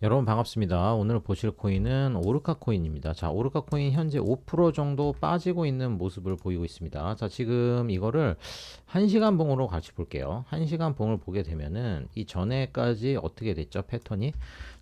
여러분 반갑습니다. 오늘 보실 코인은 오르카 코인입니다. 자, 오르카 코인 현재 5% 정도 빠지고 있는 모습을 보이고 있습니다. 자, 지금 이거를 1시간 봉으로 같이 볼게요. 1시간 봉을 보게 되면은 이 전에까지 어떻게 됐죠? 패턴이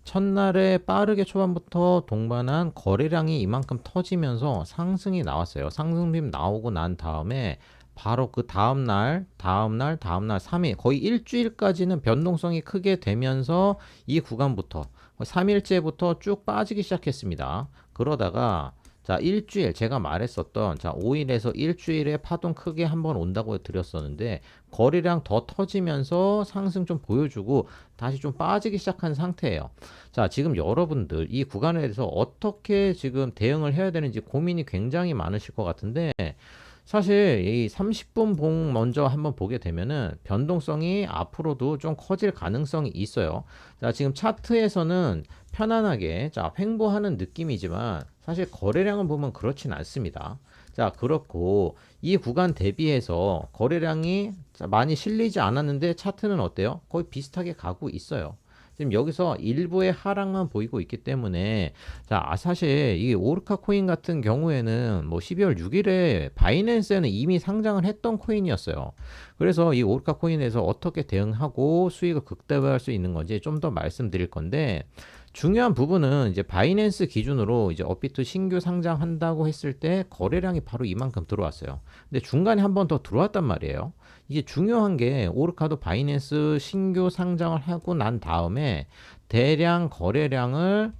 첫날에 빠르게 초반부터 동반한 거래량이 이만큼 터지면서 상승이 나왔어요. 상승빔 나오고 난 다음에 바로 그 다음 날, 다음 날, 다음 날 3일 거의 일주일까지는 변동성이 크게 되면서 이 구간부터 3일째부터 쭉 빠지기 시작했습니다. 그러다가 자, 일주일 제가 말했었던 자, 5일에서 일주일에 파동 크게 한번 온다고 드렸었는데 거래량 더 터지면서 상승 좀 보여주고 다시 좀 빠지기 시작한 상태예요. 자, 지금 여러분들 이 구간에 대해서 어떻게 지금 대응을 해야 되는지 고민이 굉장히 많으실 것 같은데 사실 이 30분 봉 먼저 한번 보게 되면은 변동성이 앞으로도 좀 커질 가능성이 있어요. 자, 지금 차트에서는 편안하게 자, 횡보하는 느낌이지만 사실 거래량을 보면 그렇진 않습니다. 자, 그렇고 이 구간 대비해서 거래량이 많이 실리지 않았는데 차트는 어때요? 거의 비슷하게 가고 있어요. 지금 여기서 일부의 하락만 보이고 있기 때문에 자 아, 사실 이 오르카 코인 같은 경우에는 뭐 12월 6일에 바이낸스에는 이미 상장을 했던 코인이었어요. 그래서 이 오르카 코인에서 어떻게 대응하고 수익을 극대화할 수 있는 건지 좀 더 말씀드릴 건데 중요한 부분은 이제 바이낸스 기준으로 이제 업비트 신규 상장한다고 했을 때 거래량이 바로 이만큼 들어왔어요. 근데 중간에 한 번 더 들어왔단 말이에요. 이게 중요한 게 오르카도 바이낸스 신규 상장을 하고 난 다음에 대량 거래량을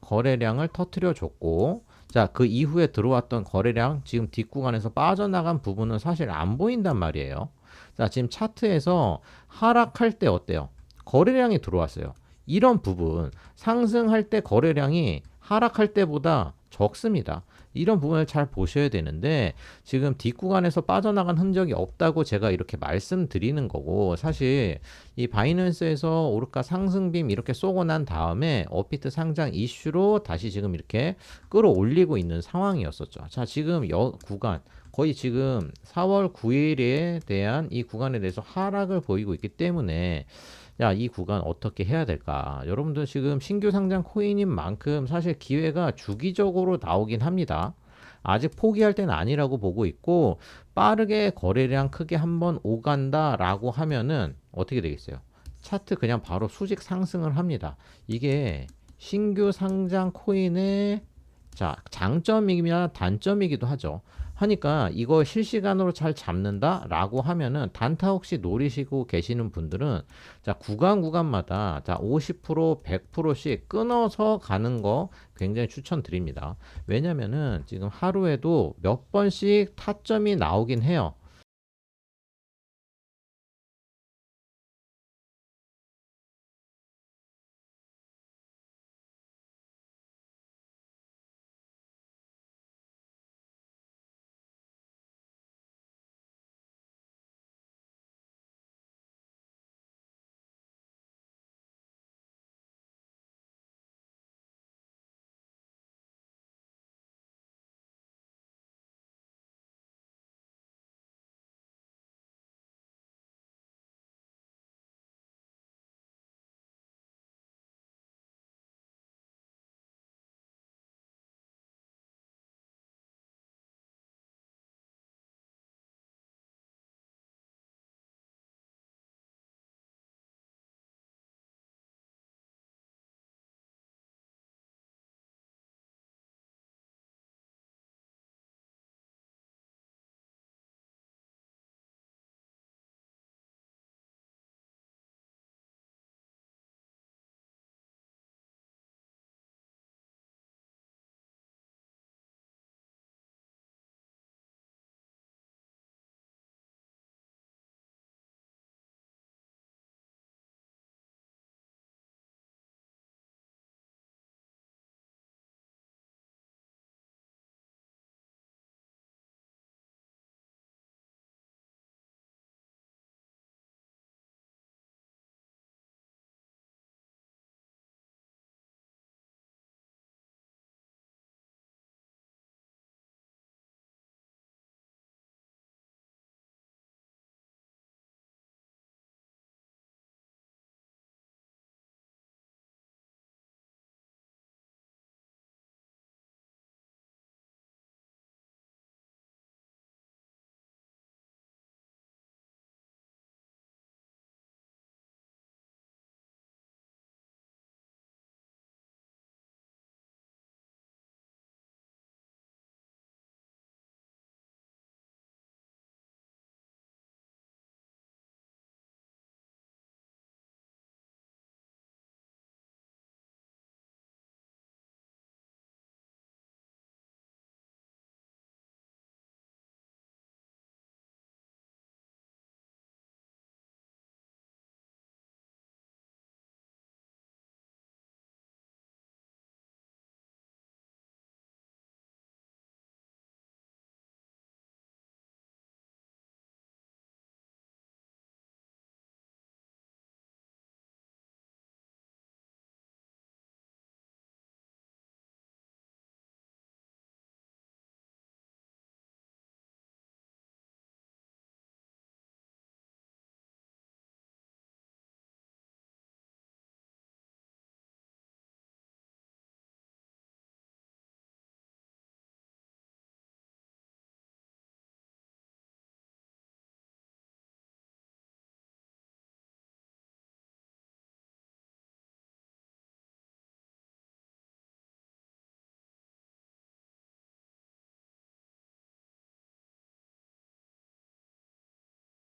거래량을 터트려 줬고 자, 그 이후에 들어왔던 거래량 지금 뒷구간에서 빠져나간 부분은 사실 안 보인단 말이에요. 자, 지금 차트에서 하락할 때 어때요? 거래량이 들어왔어요. 이런 부분 상승할 때 거래량이 하락할 때보다 적습니다. 이런 부분을 잘 보셔야 되는데 지금 뒷구간에서 빠져나간 흔적이 없다고 제가 이렇게 말씀드리는 거고 사실 이 바이낸스에서 오르카 상승빔 이렇게 쏘고 난 다음에 어피트 상장 이슈로 다시 지금 이렇게 끌어올리고 있는 상황이었었죠. 자, 지금 여 구간 거의 지금 4월 9일에 대한 이 구간에 대해서 하락을 보이고 있기 때문에 야, 이 구간 어떻게 해야 될까? 여러분들 지금 신규 상장 코인인 만큼 사실 기회가 주기적으로 나오긴 합니다. 아직 포기할 때는 아니라고 보고 있고 빠르게 거래량 크게 한번 오간다라고 하면은 어떻게 되겠어요? 차트 그냥 바로 수직 상승을 합니다. 이게 신규 상장 코인의 자, 장점이나 단점이기도 하죠. 하니까 이거 실시간으로 잘 잡는다라고 하면은 단타 혹시 노리시고 계시는 분들은 자 구간 구간마다 자 50% 100%씩 끊어서 가는 거 굉장히 추천드립니다. 왜냐면은 지금 하루에도 몇 번씩 타점이 나오긴 해요.